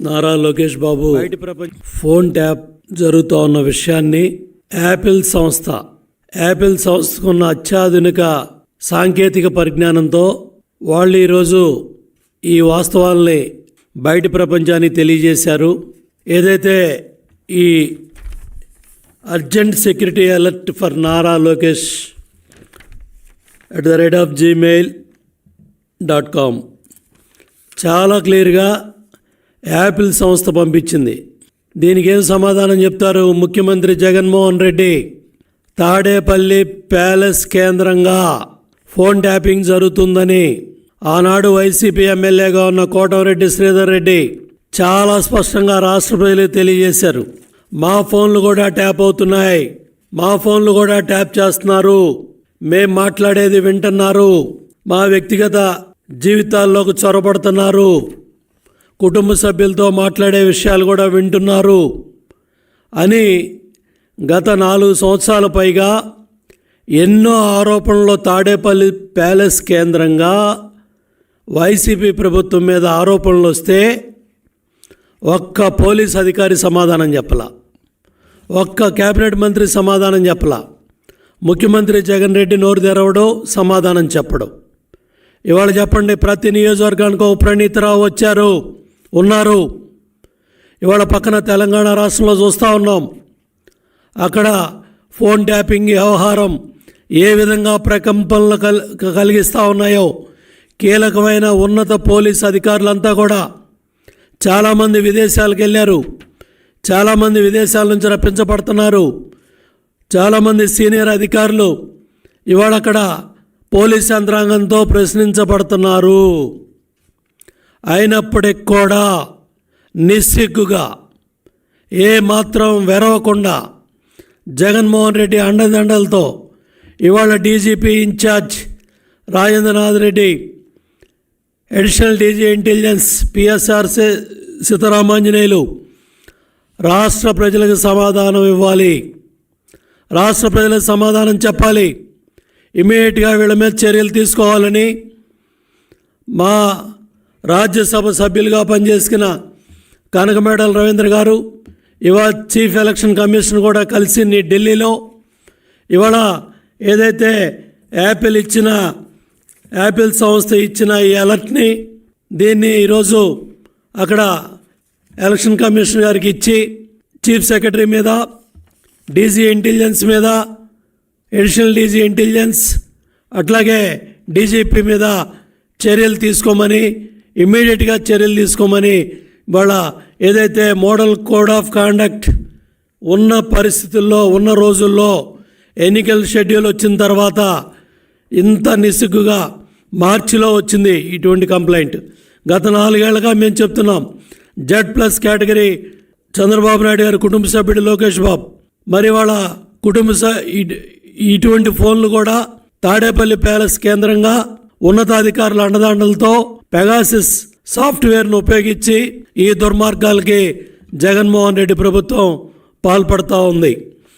Nara Lokesh Babu phone tap జరుగుతూ ఉన్న విషయాన్ని యాపిల్ సంస్థ యాపిల్ సంస్థకున్న అత్యాధునిక సాంకేతిక పరిజ్ఞానంతో వాళ్ళు ఈరోజు ఈ వాస్తవాల్ని బయటి ప్రపంచానికి తెలియజేశారు. ఏదైతే ఈ urgent security alert for Nara Lokesh at the rate of Gmail dot com. చాలా క్లియర్గా యాపిల్ సంస్థ పంపించింది. దీనికి ఏం సమాధానం చెప్తారు ముఖ్యమంత్రి జగన్మోహన్ రెడ్డి? తాడేపల్లి ప్యాలెస్ కేంద్రంగా ఫోన్ ట్యాపింగ్ జరుగుతుందని ఆనాడు వైసీపీ ఎమ్మెల్యేగా ఉన్న కోటమిరెడ్డి శ్రీధర్ రెడ్డి చాలా స్పష్టంగా రాష్ట్ర ప్రజలకు తెలియజేశారు. మా ఫోన్లు కూడా ట్యాప్ అవుతున్నాయి. మా ఫోన్లు కూడా ట్యాప్ చేస్తున్నారు. మేం మాట్లాడేది వింటున్నారు. మా వ్యక్తిగత జీవితాల్లోకి చొరబడుతున్నారు. కుటుంబ సభ్యులతో మాట్లాడే విషయాలు కూడా వింటున్నారు. అని గత నాలుగు సంవత్సరాల పైగా ఎన్నో ఆరోపణలు తాడేపల్లి ప్యాలెస్ కేంద్రంగా వైసీపీ ప్రభుత్వం మీద ఆరోపణలు వస్తే ఒక్క పోలీస్ అధికారి సమాధానం చెప్పలా. ఒక్క కేబినెట్ మంత్రి సమాధానం చెప్పలా. ముఖ్యమంత్రి జగన్ రెడ్డి నోరు తెరవడం సమాధానం చెప్పడం. ఇవాళ చెప్పండి ప్రతి నియోజకవర్గానికి ఒక ప్రణీతరావు వచ్చారు. ఉన్నారు. ఇవాళ పక్కన తెలంగాణ రాష్ట్రంలో చూస్తూ ఉన్నాం. అక్కడ ఫోన్ ట్యాపింగ్ వ్యవహారం ఏ విధంగా ప్రకంపనలు కల్ కలిగిస్తూ ఉన్నాయో కీలకమైన ఉన్నత పోలీస్ అధికారులంతా కూడా చాలామంది విదేశాలకు వెళ్ళారు. చాలామంది విదేశాల నుంచి రప్పించబడుతున్నారు. చాలామంది సీనియర్ అధికారులు ఇవాళ అక్కడ పోలీస్ యంత్రాంగంతో ప్రశ్నించబడుతున్నారు. అయినప్పటికి కూడా నిస్సిగ్గుగా ఏ మాత్రం వెరవకుండా జగన్మోహన్ రెడ్డి అండదండలతో ఇవాళ DGP incharge Rajendranath Reddy additional DG intelligence PSR Sitaramanjaneyulu రాష్ట్ర ప్రజలకు సమాధానం ఇవ్వాలి. రాష్ట్ర ప్రజలకు సమాధానం చెప్పాలి. ఇమీడియట్గా వీళ్ళ మీద చర్యలు తీసుకోవాలని మా రాజ్యసభ సభ్యులుగా పనిచేసిన కనకమేడల రవీంద్ర గారు ఇవాళ చీఫ్ ఎలక్షన్ కమిషన్ కూడా కలిసి నీ ఢిల్లీలో ఇవాళ ఏదైతే యాపిల్ ఇచ్చిన యాపిల్ సంస్థ ఇచ్చిన ఈ అలర్ట్ని దీన్ని ఈరోజు అక్కడ ఎలక్షన్ కమిషన్ గారికి ఇచ్చి చీఫ్ సెక్రటరీ మీద డీజీ ఇంటెలిజెన్స్ మీద అడిషనల్ డీజీ ఇంటెలిజెన్స్ అట్లాగే డీజీపీ మీద చర్యలు తీసుకోమని ఇమ్మీడియట్గా చర్యలు తీసుకోమని వాళ్ళ ఏదైతే మోడల్ కోడ్ ఆఫ్ కాండక్ట్ ఉన్న పరిస్థితుల్లో ఉన్న రోజుల్లో ఎన్నికల షెడ్యూల్ వచ్చిన తర్వాత ఇంత నిస్సిగ్గుగా మార్చిలో వచ్చింది ఇటువంటి కంప్లైంట్. గత నాలుగేళ్ళుగా మేము చెప్తున్నాం Z plus category Chandrababu Naidu గారి కుటుంబ సభ్యుడు లోకేష్ బాబు. మరి వాళ్ళ కుటుంబ ఇ- ఇటువంటి ఫోన్లు కూడా తాడేపల్లి ప్యాలెస్ కేంద్రంగా ఉన్నతాధికారుల అండదండలతో పెగాసిస్ సాఫ్ట్వేర్ను ఉపయోగించి ఈ దుర్మార్గాలకి జగన్మోహన్ రెడ్డి ప్రభుత్వం పాల్పడుతూ ఉంది.